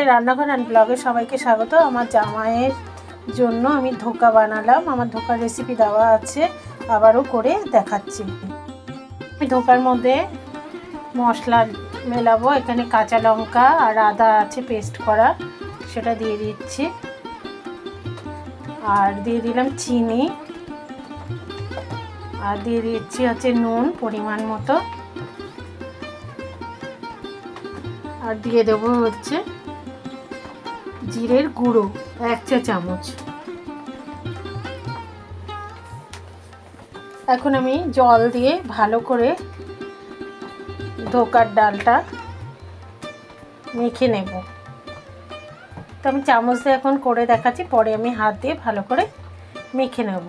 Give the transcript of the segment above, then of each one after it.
রান্নাঘর অ্যান্ড ব্লগে সবাইকে স্বাগত। আমার জামাইয়ের জন্য আমি ধোকা বানালাম। আমার ধোকার রেসিপি দেওয়া আছে। আবারও করে দেখাচ্ছি। আমি ধোকার মধ্যে মশলা মেলাবো। এখানে কাঁচা লঙ্কা আর আদা আছে পেস্ট করা। সেটা দিয়ে দিচ্ছি। আর দিয়ে দিলাম চিনি। আর দিয়ে দিচ্ছি হচ্ছে নুন পরিমাণ মতো। আর দিয়ে দেবো হচ্ছে জিরের গুঁড়ো, এক চা চামচ। এখন আমি জল দিয়ে ভালো করে ধোকার ডালটা মেখে নেব। তো আমি চামচ দিয়ে এখন করে দেখাচ্ছি, পরে আমি হাত দিয়ে ভালো করে মেখে নেব।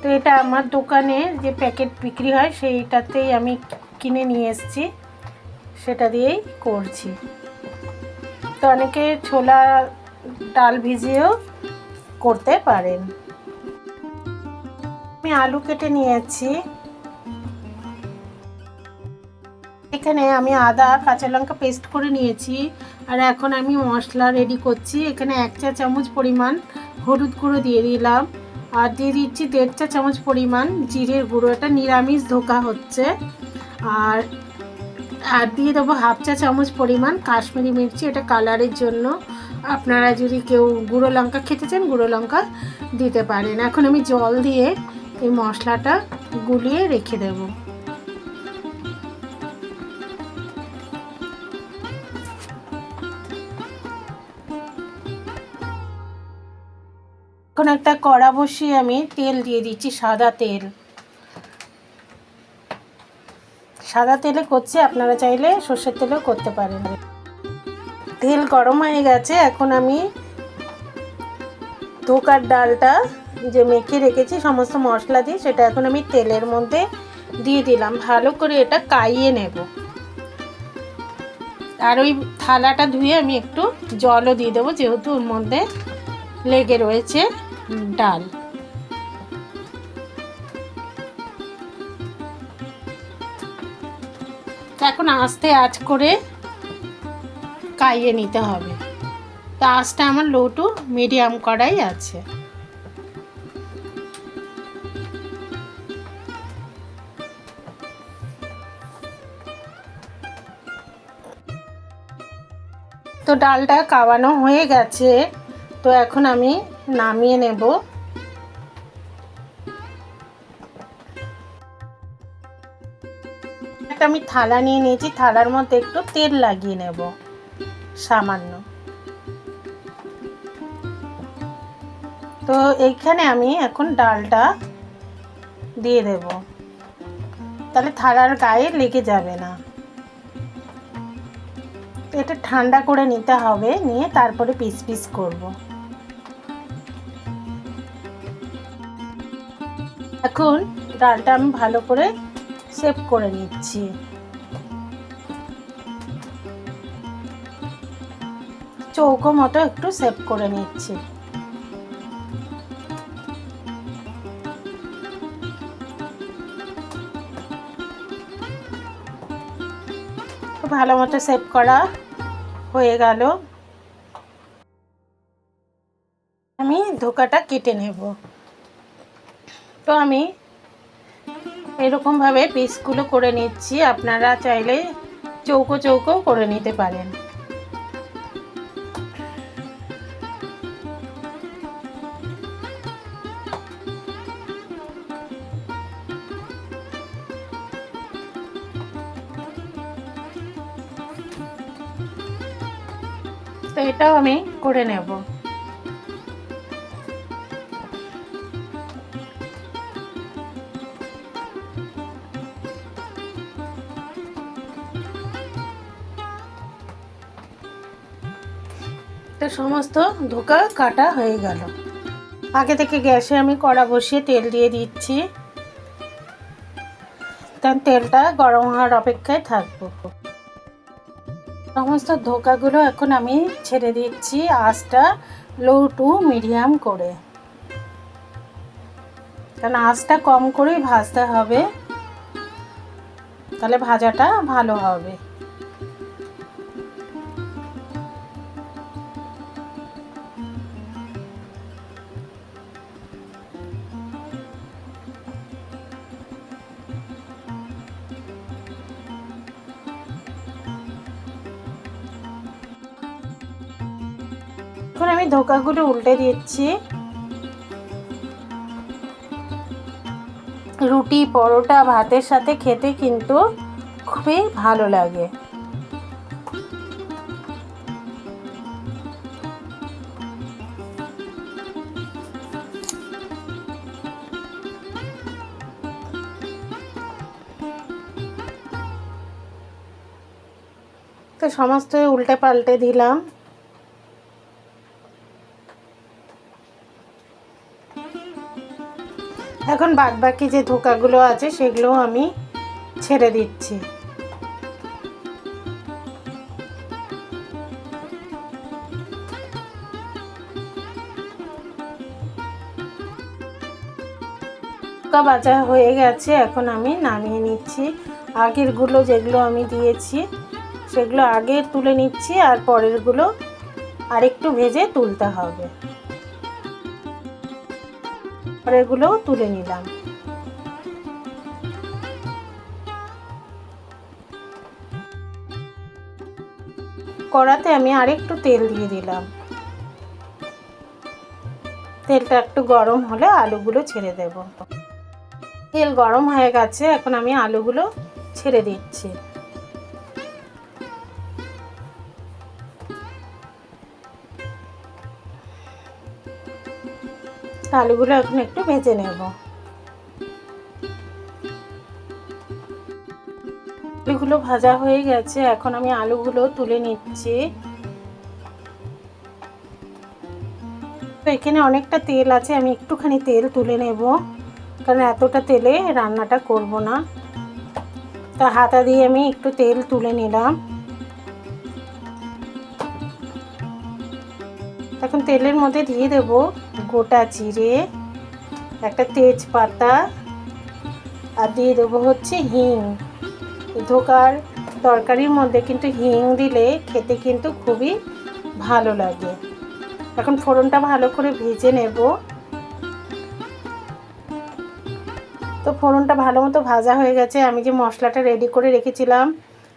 তো এটা আমার দোকানে যে প্যাকেট বিক্রি হয়, সেইটাতেই আমি কিনে নিয়ে এসেছি, সেটা দিয়েই করছি। তো অনেকে ছোলা ডাল ভিজিয়েও করতে পারেন। আমি আলু কেটে নিয়েছি। এখানে আমি আদা, কাঁচা লঙ্কা পেস্ট করে নিয়েছি। আর এখন আমি মশলা রেডি করছি। এখানে এক চা চামচ পরিমাণ হলুদ গুঁড়ো দিয়ে দিলাম। আর দিয়ে দিচ্ছি দেড় চা চামচ পরিমাণ জিরের গুঁড়ো। এটা নিরামিষ ধোকা হচ্ছে। আর আর দিয়ে দেবো হাফ চা চামচ পরিমাণ কাশ্মীরি মির্চি, এটা কালারের জন্য। আপনারা যদি কেউ গুঁড়ো লঙ্কা খেতে চান, গুঁড়ো লঙ্কা দিতে পারেন। এখন আমি জল দিয়ে এই মশলাটা গুলিয়ে রেখে দেবো। এখন একটা কড়া বসিয়ে আমি তেল দিয়ে দিচ্ছি সাদা তেল। সাদা তেলে করছি, আপনারা চাইলে সর্ষের তেলেও করতে পারেন। তেল গরম হয়ে গেছে, এখন আমি ধোকার ডালটা যে মেখে রেখেছি, সমস্ত মশলা দিয়ে, সেটা এখন আমি তেলের মধ্যে দিয়ে দিলাম। ভালো করে এটা কাইয়ে নেব। আর ওই থালাটা ধুয়ে আমি একটু জলও দিয়ে দেবো, যেহেতু ওর মধ্যে লেগে রয়েছে ডাল। এখন আস্তে আঁচ করে কাইয়ে নিতে হবে। তো আঁচটা আমার লো টু মিডিয়াম করাই আছে। তো ডালটা কাওয়ানো হয়ে গেছে। তো এখন আমি নামিয়ে নেব। আমি থালা নিয়ে নিয়েছি, থালার মধ্যে একটু তেল লাগিয়ে নেব, সামান্য। তো এইখানে আমি এখন ডালটা দিয়ে দেব। তাহলে থালার গায়ে লেগে যাবে না। এটা ঠান্ডা করে নিতে হবে, নিয়ে তারপরে পিস পিস করব। এখন ডালটা আমি ভালো করে সেভ করে নিচ্ছি। চৌকো মতো একটু সেভ করে নিচ্ছি। ভালো মতো সেভ করা হয়ে গেল। আমি ধোকাটা কেটে নেব। তো আমি এরকমভাবে পিসগুলো করে নিচ্ছি। আপনারা চাইলে চৌকো চৌকো করে নিতে পারেন। তো এটাও আমি করে নেব। তো সমস্ত ধোকা কাটা হয়ে গেল। আগে থেকে গ্যাসে আমি কড়া বসিয়ে তেল দিয়ে দিচ্ছি। তার তেলটা গরম হওয়ার অপেক্ষায় থাকব। সমস্ত ধোকাগুলো এখন আমি ছেড়ে দিচ্ছি আঁচটা লো টু মিডিয়াম করে। কারণ আঁচটা কম করেই ভাজতে হবে। তাহলে ভাজাটা ভালো হবে। এখন আমি ধোকাগুলো উল্টে দিচ্ছি। রুটি, পরোটা, ভাতের সাথে খেতে কিন্তু খুবই ভালো লাগে। তো সমস্ত উল্টে পাল্টে দিলাম। এখন বাদ বাকি যে ধোকাগুলো আছে সেগুলো আমি ছেড়ে দিচ্ছি। ধোকা বাজা হয়ে গেছে, এখন আমি নামিয়ে নিচ্ছি। আগেরগুলো যেগুলো আমি দিয়েছি, সেগুলো আগে তুলে নিচ্ছি আর পরেরগুলো আরেকটু ভেজে তুলতে হবে। পরেরগুলো তুলে নিলাম। কড়াতে আমি আরেকটু তেল দিয়ে দিলাম। তেলটা একটু গরম হলে আলুগুলো ছেড়ে দেব। তেল গরম হয়ে গেছে, এখন আমি আলুগুলো ছেড়ে দিচ্ছি। আলুগুলো এখন একটু ভেজে নেব। আলুগুলো ভাজা হয়ে গেছে, এখন আমি আলুগুলো তুলে নিচ্ছি। তো এখানে অনেকটা তেল আছে, আমি একটুখানি তেল তুলে নেব, কারণ এতটা তেলে রান্নাটা করব না। তা হাতা দিয়ে আমি একটু তেল তুলে নিলাম। এখন তেলের মধ্যে দিয়ে দেব গোটা জিরে, একটা তেজপাতা, আর দিয়ে দেবো হচ্ছে হিং। ধোকার তরকারির মধ্যে কিন্তু হিং দিলে খেতে কিন্তু খুবই ভালো লাগে। এখন ফোড়নটা ভালো করে ভেজে নেব। তো ফোড়নটা ভালো মতো ভাজা হয়ে গেছে। আমি যে মশলাটা রেডি করে রেখেছিলাম,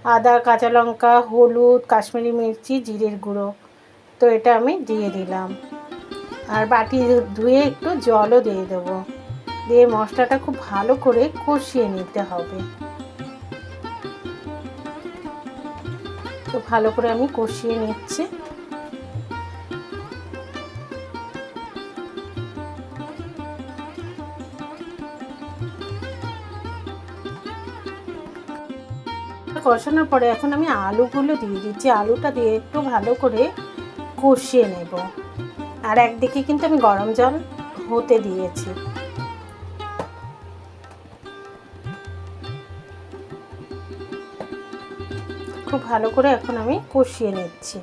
আদা, কাঁচা লঙ্কা, হলুদ, কাশ্মীরি মির্চি, জিরের গুঁড়ো, তো এটা আমি দিয়ে দিলাম। আর বাটি ধুয়ে একটু জলও দিয়ে দেবো। দিয়ে মশলাটা খুব ভালো করে কষিয়ে নিতে হবে। তো ভালো করে আমি কষিয়ে নিচ্ছি। কষানোর পরে এখন আমি আলুগুলো দিয়ে দিচ্ছি। আলুটা দিয়ে একটু ভালো করে কষিয়ে নেব। আর একদিকে কিন্তু আমি গরম জল হতে দিয়েছি। খুব ভালো করে এখন আমি কষিয়ে নিচ্ছি।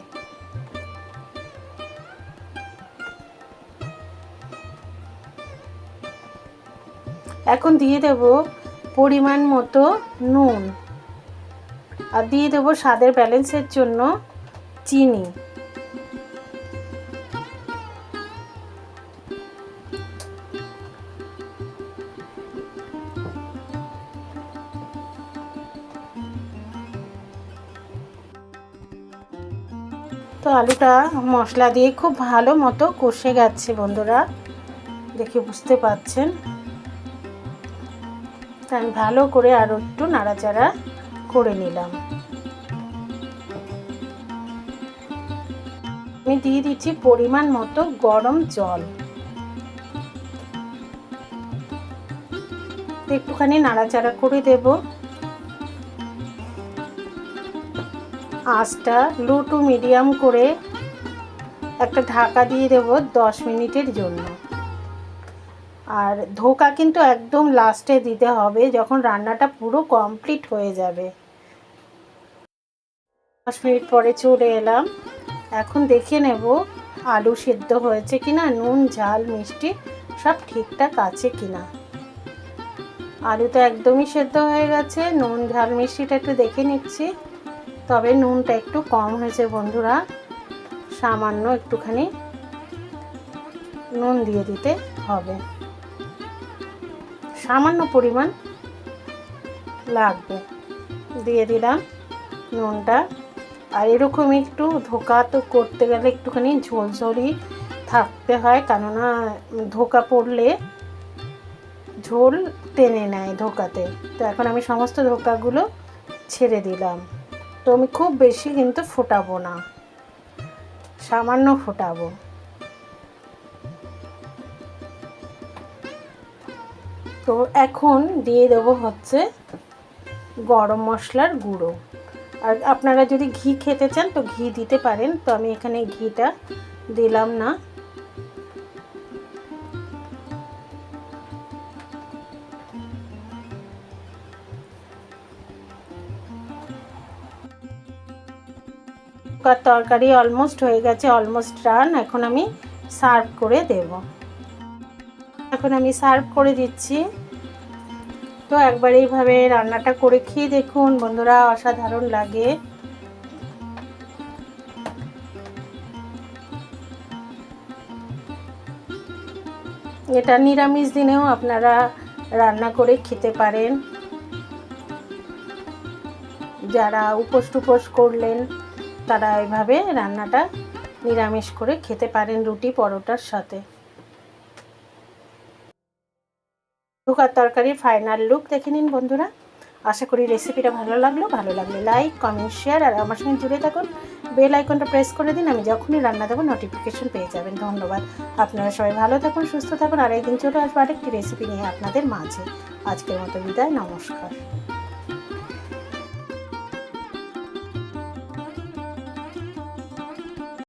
এখন দিয়ে দেব পরিমাণ মতো নুন। আর দিয়ে দেবো স্বাদের ব্যালেন্সের জন্য চিনি। আলুটা মশলা দিয়ে খুব ভালো মতো কষে গেছে বন্ধুরা। দেখে বুঝতে পাচ্ছেন? তা আমি ভালো করে আরও একটু নাড়াচাড়া করে নিলাম। আমি দিয়ে দিচ্ছি পরিমাণ মতো গরম জল। একটুখানি নাড়াচাড়া করে দেব। আঁচটা লো টু মিডিয়াম করে একটা ঢাকা দিয়ে দেব দশ মিনিটের জন্য। আর ধোকা কিন্তু একদম লাস্টে দিতে হবে, যখন রান্নাটা পুরো কমপ্লিট হয়ে যাবে। দশ মিনিট পরে চলে এলাম। এখন দেখে নেব আলু সেদ্ধ হয়েছে কিনা, নুন, ঝাল, মিষ্টি সব ঠিকঠাক আছে কিনা। আলু তো একদমই সেদ্ধ হয়ে গেছে, নুন, ঝাল, মিষ্টিটা একটু দেখে নিচ্ছি। তবে নুনটা একটু কম হয়েছে বন্ধুরা। সামান্য একটুখানি নুন দিয়ে দিতে হবে। সামান্য পরিমাণ লাগবে। দিয়ে দিলাম নুনটা। আর এরকম একটু ধোকা তো করতে গেলে একটুখানি ঝোলঝোলই থাকতে হয়, কেননা ধোকা পড়লে ঝোল টেনে নেয় ধোকাতে। তো এখন আমি সমস্ত ধোকাগুলো ছেড়ে দিলাম। তো আমি খুব বেশি কিন্তু ফোটাবো না। সামান্য ফোটাবো। তো এখন দিয়ে দেবো হচ্ছে গরম মশলার গুঁড়ো। আর আপনারা যদি ঘি খেতে চান তো ঘি দিতে পারেন। তো আমি এখানে ঘিটা দিলাম না। শুকার তরকারি অলমোস্ট হয়ে গেছে অলমোস্ট রান এখন আমি সার্ভ করে দেব। এখন আমি সার্ভ করে দিচ্ছি। তো একবার এইভাবে রান্নাটা করে খেয়ে দেখুন, বন্ধুরা, অসাধারণ লাগে। এটা নিরামিষ দিনেও আপনারা রান্না করে খেতে পারেন। যারা উপোস টুপোস করলেন তারা এভাবে রান্নাটা নিরামিষ করে খেতে পারেন রুটি পরোটার সাথে। ধোকার তরকারির ফাইনাল লুক দেখে নিন বন্ধুরা। আশা করি রেসিপিটা ভালো লাগল। ভালো লাগলে লাইক কমেন্ট শেয়ার আর আমার সঙ্গে জুড়ে থাকুন। বেল আইকনটা প্রেস করে দিন, আমি যখনই রান্না দেবো নোটিফিকেশন পেয়ে যাবেন। ধন্যবাদ। আপনারা সবাই ভালো থাকুন, সুস্থ থাকুন। আর একদিন চলে আসব আরেকটি রেসিপি নিয়ে আপনাদের মাঝে। আজকের মতো বিদায়, নমস্কার।